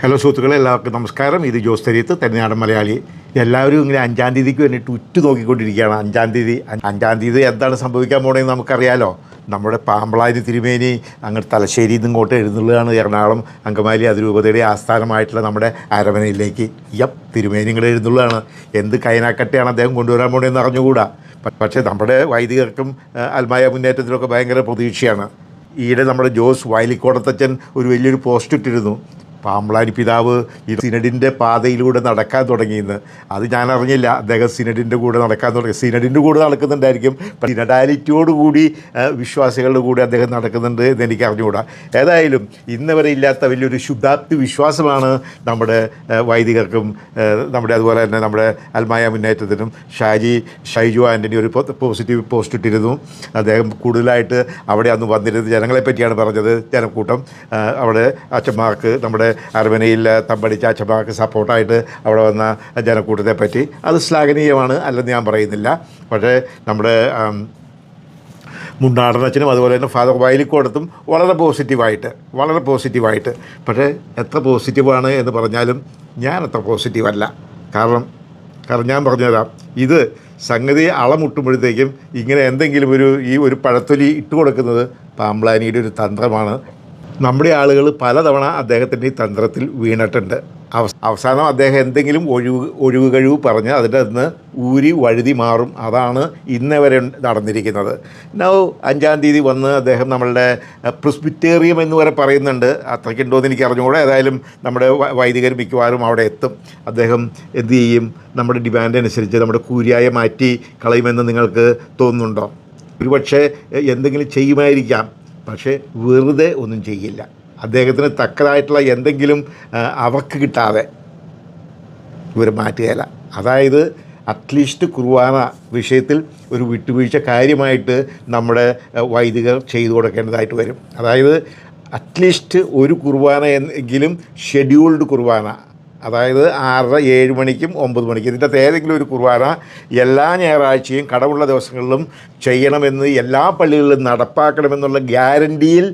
Hello സുഹൃത്തുക്കളെ എല്ലാവർക്കും നമസ്കാരം. ഇത് ജോസ് തെരീത്ത് തെരഞ്ഞാടൻ മലയാളി. എല്ലാവരും ഇങ്ങനെ അഞ്ചാം തീയതിക്ക് വേണ്ടിയിട്ട് ഉറ്റു നോക്കിക്കൊണ്ടിരിക്കുകയാണ്. അഞ്ചാം തീയതി അഞ്ചാം തീയതി എന്താണ് സംഭവിക്കാൻ പോകണമെന്ന് നമുക്കറിയാലോ. നമ്മുടെ പാമ്പളാരി തിരുമേനി അങ്ങോട്ട് തലശ്ശേരിയിൽ നിന്ന് ഇങ്ങോട്ട് എഴുന്നള്ളുകയാണ് എറണാകുളം അങ്കമാലി അതിരൂപതയുടെ ആസ്ഥാനമായിട്ടുള്ള നമ്മുടെ അരമനയിലേക്ക് യപ്പ് തിരുമേനി ഇങ്ങോട്ട് എഴുന്നള്ളുകയാണ്. എന്ത് കൈനാക്കട്ടെയാണ് അദ്ദേഹം കൊണ്ടുവരാൻ പോകണമെന്ന് അറിഞ്ഞുകൂടാ. പക്ഷേ നമ്മുടെ വൈദികർക്കും അൽമായ മുന്നേറ്റത്തിലൊക്കെ ഭയങ്കര പ്രതീക്ഷയാണ്. ഈയിടെ നമ്മുടെ ജോസ് വയലിക്കോടത്തച്ഛൻ ഒരു വലിയൊരു പോസ്റ്റ് ഇട്ടിരുന്നു. പാമ്പളാരി പിതാവ് ഈ സിനഡിന്റെ പാതയിലൂടെ നടക്കാൻ തുടങ്ങിയെന്ന്. അത് ഞാൻ അറിഞ്ഞില്ല. അദ്ദേഹം സിനഡിന്റെ കൂടെ നടക്കാൻ തുടങ്ങി. സിനഡിന്റെ കൂടെ നടക്കുന്നുണ്ടായിരിക്കും. സിനഡാലിറ്റിയോടുകൂടി വിശ്വാസികളുടെ കൂടെ അദ്ദേഹം നടക്കുന്നുണ്ട് എന്ന് എനിക്ക് അറിഞ്ഞുകൂടാ. ഏതായാലും ഇന്നവരെ ഇല്ലാത്ത വലിയൊരു ശുദ്ധാപ്തി വിശ്വാസമാണ് നമ്മുടെ വൈദികർക്കും നമ്മുടെ അതുപോലെ തന്നെ നമ്മുടെ അൽമായ മുന്നേറ്റത്തിനും. ഷാജി ഷൈജു ആന്റണി ഒരു പോസിറ്റീവ് പോസ്റ്റ് ഇട്ടിരുന്നു. അദ്ദേഹം കൂടുതലായിട്ട് അവിടെ അന്ന് വന്നിരുന്നത് ജനങ്ങളെ പറ്റിയാണ് പറഞ്ഞത്. ജനക്കൂട്ടം അവിടെ അച്ഛന്മാർക്ക് നമ്മുടെ അരവനയിൽ തമ്പടിച്ച അച്ഛന്മാർക്ക് സപ്പോർട്ടായിട്ട് അവിടെ വന്ന ജനക്കൂട്ടത്തെ പറ്റി. അത് ശ്ലാഘനീയമാണ് അല്ലെന്ന് ഞാൻ പറയുന്നില്ല. പക്ഷേ നമ്മുടെ മുണ്ടാടനച്ചനും അതുപോലെ തന്നെ ഫാദർ വയലിക്കോടത്തും വളരെ പോസിറ്റീവായിട്ട് വളരെ പോസിറ്റീവായിട്ട്. പക്ഷേ എത്ര പോസിറ്റീവാണ് എന്ന് പറഞ്ഞാലും ഞാൻ അത്ര പോസിറ്റീവല്ല. കാരണം കാരണം ഞാൻ പറഞ്ഞുതരാം. ഇത് സംഗതി അളമുട്ടുമ്പോഴത്തേക്കും ഇങ്ങനെ എന്തെങ്കിലും ഒരു ഈ ഒരു പഴത്തൊലി ഇട്ട് കൊടുക്കുന്നത് പാമ്പ്ലാനിയുടെ ഒരു തന്ത്രമാണ്. നമ്മുടെ ആളുകൾ പലതവണ അദ്ദേഹത്തിന്റെ ഈ തന്ത്രത്തിൽ വീണിട്ടുണ്ട്. അവ- അവസാനം അദ്ദേഹം എന്തെങ്കിലും ഒഴിവ് ഒഴിവ് കഴിവ് പറഞ്ഞ് അതിന്റെ നിന്ന് ഊരി വഴുതി മാറും. അതാണ് ഇന്ന് വരെ നടന്നിരിക്കുന്നത്. നൗ അഞ്ചാം തീയതി വന്ന് അദ്ദേഹം നമ്മളുടെ പ്രിസ്ബിറ്റേറിയം എന്ന് വരെ പറയുന്നുണ്ട്. അത്രയ്ക്കുണ്ടോയെന്ന് എനിക്ക് അറിഞ്ഞുകൂടെ. ഏതായാലും നമ്മുടെ വൈദികർ മിക്കവാറും അവിടെ എത്തും. അദ്ദേഹം എന്ത് ചെയ്യും? നമ്മുടെ ഡിമാൻഡ് അനുസരിച്ച് നമ്മുടെ കൂരിയായ മാറ്റി കളയുമെന്ന് നിങ്ങൾക്ക് തോന്നുന്നുണ്ടോ? ഒരുപക്ഷെ എന്തെങ്കിലും ചെയ്യുമായിരിക്കാം. പക്ഷേ വെറുതെ ഒന്നും ചെയ്യില്ല. അദ്ദേഹത്തിന് തക്കതായിട്ടുള്ള എന്തെങ്കിലും അവർക്ക് കിട്ടാതെ ഇവർ മാറ്റുകയില്ല. അതായത് അറ്റ്ലീസ്റ്റ് കുർബാന വിഷയത്തിൽ ഒരു വിട്ടുവീഴ്ച കാര്യമായിട്ട് നമ്മുടെ വൈദികർ ചെയ്തു കൊടുക്കേണ്ടതായിട്ട് വരും. അതായത് അറ്റ്ലീസ്റ്റ് ഒരു കുർബാന എങ്കിലും ഷെഡ്യൂൾഡ് കുർബാന അതായത് ആറര ഏഴ് മണിക്കും ഒമ്പത് മണിക്കും. ഇതിന്റെ ഏതെങ്കിലും ഒരു കുർബാന എല്ലാ ഞായറാഴ്ചയും കടമുള്ള ദിവസങ്ങളിലും ചെയ്യണമെന്ന് എല്ലാ പള്ളികളിലും നടപ്പാക്കണമെന്നുള്ള ഗ്യാരണ്ടിയിൽ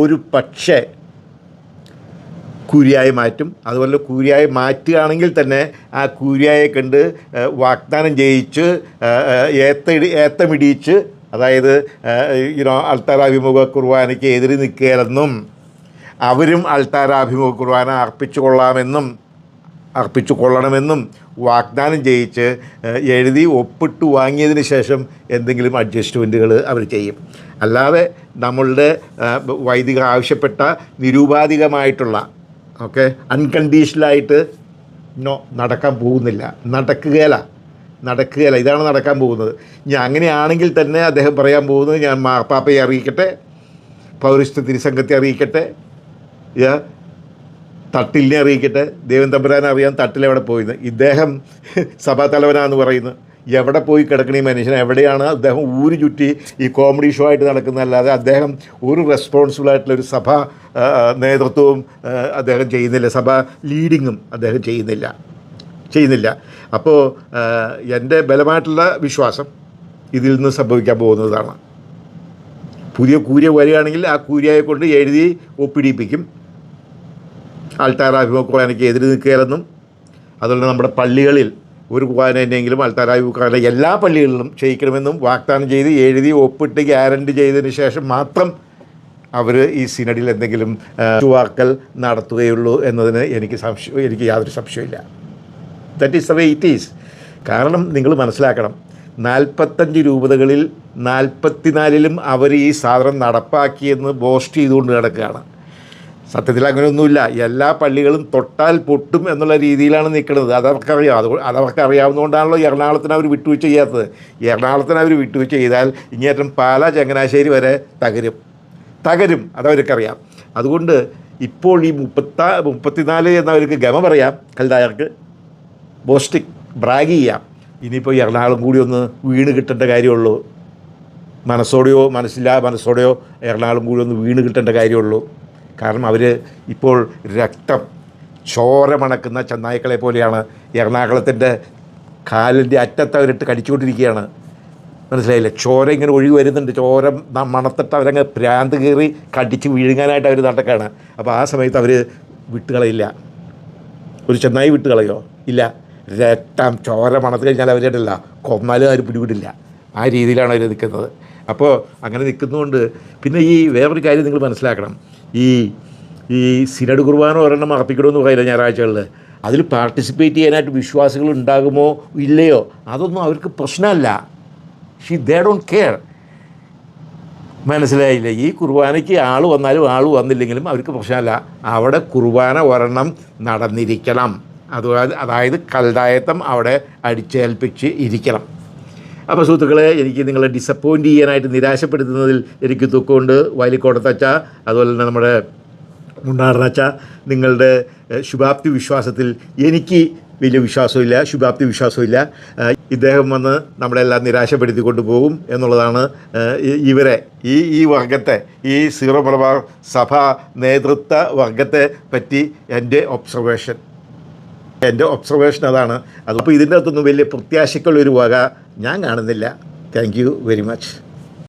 ഒരു പക്ഷേ കൂരിയായി മാറ്റും. അതുപോലെ കൂരിയായി മാറ്റുകയാണെങ്കിൽ തന്നെ ആ കൂരിയായെ കണ്ട് വാഗ്ദാനം ചെയ്യിച്ച് ഏത്തടി ഏത്തമിടിയിച്ച് അതായത് യുനോ അൾത്താരാഭിമുഖ കുർബാനയ്ക്ക് എതിരി നിൽക്കുകയെന്നും അവരും അൾത്താരാഭിമുഖ കുർബാന അർപ്പിച്ചു കൊള്ളാമെന്നും അർപ്പിച്ചു കൊള്ളണമെന്നും വാഗ്ദാനം ചെയ്യിച്ച് എഴുതി ഒപ്പിട്ട് വാങ്ങിയതിന് ശേഷം എന്തെങ്കിലും അഡ്ജസ്റ്റ്മെന്റുകൾ അവർ ചെയ്യും. അല്ലാതെ നമ്മളുടെ വൈദിക ആവശ്യപ്പെട്ട നിരൂപാധികമായിട്ടുള്ള ഓക്കെ അൺകണ്ടീഷണലായിട്ട് നോ നടക്കാൻ പോകുന്നില്ല. നടക്കുകയല്ല. നടക്കുകയല്ല. ഇതാണ് നടക്കാൻ പോകുന്നത്. ഞാൻ അങ്ങനെയാണെങ്കിൽ തന്നെ അദ്ദേഹം പറയാൻ പോകുന്നത് ഞാൻ മാർപ്പാപ്പയെ അറിയിക്കട്ടെ പൗരസ്ത്യ തിരുസംഘത്തെ അറിയിക്കട്ടെ തട്ടിലിനെ അറിയിക്കട്ടെ. ദൈവം തമ്പുരാനെ അറിയാൻ തട്ടിലെവിടെ പോയിന്ന്? ഇദ്ദേഹം സഭാ തലവനാന്ന് പറയുന്നു. എവിടെ പോയി കിടക്കണ ഈ മനുഷ്യൻ? എവിടെയാണ് അദ്ദേഹം ഊര് ചുറ്റി ഈ കോമഡി ഷോ ആയിട്ട് നടക്കുന്നതല്ലാതെ അദ്ദേഹം ഒരു റെസ്പോൺസിബിൾ ആയിട്ടുള്ള ഒരു സഭ നേതൃത്വവും അദ്ദേഹം ചെയ്യുന്നില്ല. സഭ ലീഡിങ്ങും അദ്ദേഹം ചെയ്യുന്നില്ല. ചെയ്യുന്നില്ല. അപ്പോൾ എന്റെ ബലമായിട്ടുള്ള വിശ്വാസം ഇതിൽ നിന്ന് സംഭവിക്കാൻ പോകുന്നതാണ്. പുതിയ കൂരിയ വരികയാണെങ്കിൽ ആ കൂരിയയെ കൊണ്ട് എഴുതി ഒപ്പിടിപ്പിക്കും. ആൾത്താരാഭിമുഖ കുർബാനയ്ക്ക് എതിര് നിൽക്കുകയെന്നും അതുപോലെ നമ്മുടെ പള്ളികളിൽ ഒരു കുർബാനയെങ്കിലും ആൾത്താരാഭിമുഖ കുർബാന എല്ലാ പള്ളികളിലും ചെയ്യിക്കണമെന്നും വാഗ്ദാനം ചെയ്ത് എഴുതി ഒപ്പിട്ട് ഗ്യാരണ്ടി ചെയ്തതിന് ശേഷം മാത്രം അവർ ഈ സിനഡിൽ എന്തെങ്കിലും ചുവാക്കൽ നടത്തുകയുള്ളൂ എന്നതിന് എനിക്ക് സംശയം എനിക്ക് യാതൊരു സംശയമില്ല that is the way it is കാരണം നിങ്ങൾ മനസ്സിലാക്കണം നാൽപ്പത്തഞ്ച് രൂപതകളിൽ നാൽപ്പത്തിനാലിലും അവർ ഈ സാധനം നടപ്പാക്കിയെന്ന് ബോസ്റ്റ് ചെയ്തുകൊണ്ട് കിടക്കുകയാണ് സത്യത്തിൽ അങ്ങനെയൊന്നുമില്ല എല്ലാ പള്ളികളും തൊട്ടാൽ പൊട്ടും എന്നുള്ള രീതിയിലാണ് നിൽക്കുന്നത്. അതവർക്കറിയാം. അത് അതവർക്ക് അറിയാവുന്നതുകൊണ്ടാണല്ലോ എറണാകുളത്തിന് അവർ വിട്ടുവീഴ്ച ചെയ്യാത്തത്. എറണാകുളത്തിന് അവർ വിട്ടുവീഴ്ച ചെയ്താൽ ഇങ്ങേറ്റം പാല ചങ്ങനാശ്ശേരി വരെ തകരും. തകരും. അതവർക്കറിയാം. അതുകൊണ്ട് ഇപ്പോൾ ഈ മുപ്പത്താ മുപ്പത്തിനാല് എന്നവർക്ക് ഗമ പറയാം. കൽദായർക്ക് ബോസ്റ്റിക് ബ്രാഗ് ചെയ്യാം. ഇനിയിപ്പോൾ എറണാകുളം കൂടി ഒന്ന് വീണ് കിട്ടേണ്ട കാര്യമുള്ളൂ. മനസ്സോടെയോ മനസ്സില്ലാ മനസ്സോടെയോ എറണാകുളം കൂടി ഒന്ന് വീണ് കിട്ടേണ്ട കാര്യമുള്ളൂ. കാരണം അവർ ഇപ്പോൾ രക്തം ചോരമണക്കുന്ന ചെന്നായ്ക്കളെ പോലെയാണ്. എറണാകുളത്തിന്റെ കാലിന്റെ അറ്റത്ത് അവരിട്ട് കടിച്ചുകൊണ്ടിരിക്കുകയാണ്. മനസ്സിലായില്ലേ? ചോര ഇങ്ങനെ ഒഴുകി വരുന്നുണ്ട്. ചോര മണത്തിട്ട് അവരങ്ങ് ഭ്രാന്ത് കയറി കടിച്ച് വിഴുങ്ങാനായിട്ട് അവർ നടക്കുകയാണ്. അപ്പോൾ ആ സമയത്ത് അവർ വിട്ടുകളയില്ല. ഒരു ചെന്നായി വിട്ടുകളയോ? ഇല്ല. രക്തം ചോര മണത്ത് കഴിഞ്ഞാൽ അവരുടെ കൊന്നാലും ആരും പിടിവിടില്ല ആ രീതിയിലാണ് അവർ നിൽക്കുന്നത്. അപ്പോൾ അങ്ങനെ നിൽക്കുന്നതുകൊണ്ട് പിന്നെ ഈ വേറൊരു കാര്യം നിങ്ങൾ മനസ്സിലാക്കണം. ഈ ഈ സിനഡ് കുർബാന ഒരെണ്ണം അർപ്പിക്കണമെന്ന് പറയില്ല ഞായറാഴ്ചകളിൽ അതിൽ പാർട്ടിസിപ്പേറ്റ് ചെയ്യാനായിട്ട് വിശ്വാസികൾ ഉണ്ടാകുമോ ഇല്ലയോ? അതൊന്നും അവർക്ക് പ്രശ്നമല്ല. ഷി ദേ ഡോണ്ട് കെയർ മനസ്സിലായില്ല? ഈ കുർബാനയ്ക്ക് ആൾ വന്നാലും ആൾ വന്നില്ലെങ്കിലും അവർക്ക് പ്രശ്നമല്ല. അവിടെ കുർബാന ഒരെണ്ണം നടന്നിരിക്കണം. അതുപോലെ അതായത് കൽതായത്തം അവിടെ അടിച്ചേൽപ്പിച്ച് ഇരിക്കണം. അപ്പോൾ സുഹൃത്തുക്കളെ എനിക്ക് നിങ്ങളെ ഡിസപ്പോയിന്റ് ചെയ്യാനായിട്ട് നിരാശപ്പെടുത്തുന്നതിൽ എനിക്ക് ദുഃഖമുണ്ട്. വയലിക്കോടത്തച്ച അതുപോലെ തന്നെ നമ്മുടെ മുണ്ടാറിനച്ച നിങ്ങളുടെ ശുഭാപ്തി വിശ്വാസത്തിൽ എനിക്ക് വലിയ വിശ്വാസമില്ല ശുഭാപ്തി വിശ്വാസമില്ല. ഇദ്ദേഹം വന്ന് നമ്മളെല്ലാം നിരാശപ്പെടുത്തി കൊണ്ടുപോകും എന്നുള്ളതാണ് ഇവരെ ഈ ഈ വർഗത്തെ ഈ സീറോ മലബാർ സഭ നേതൃത്വ വർഗത്തെ പറ്റി എന്റെ ഒബ്സർവേഷൻ എന്റെ ഒബ്സർവേഷൻ അതാണ്. അപ്പോൾ ഇതിന്റെ അകത്തൊന്നും വലിയ പ്രത്യാശയ്ക്കുള്ളൊരു വക ഞാൻ കാണുന്നില്ല. Thank very much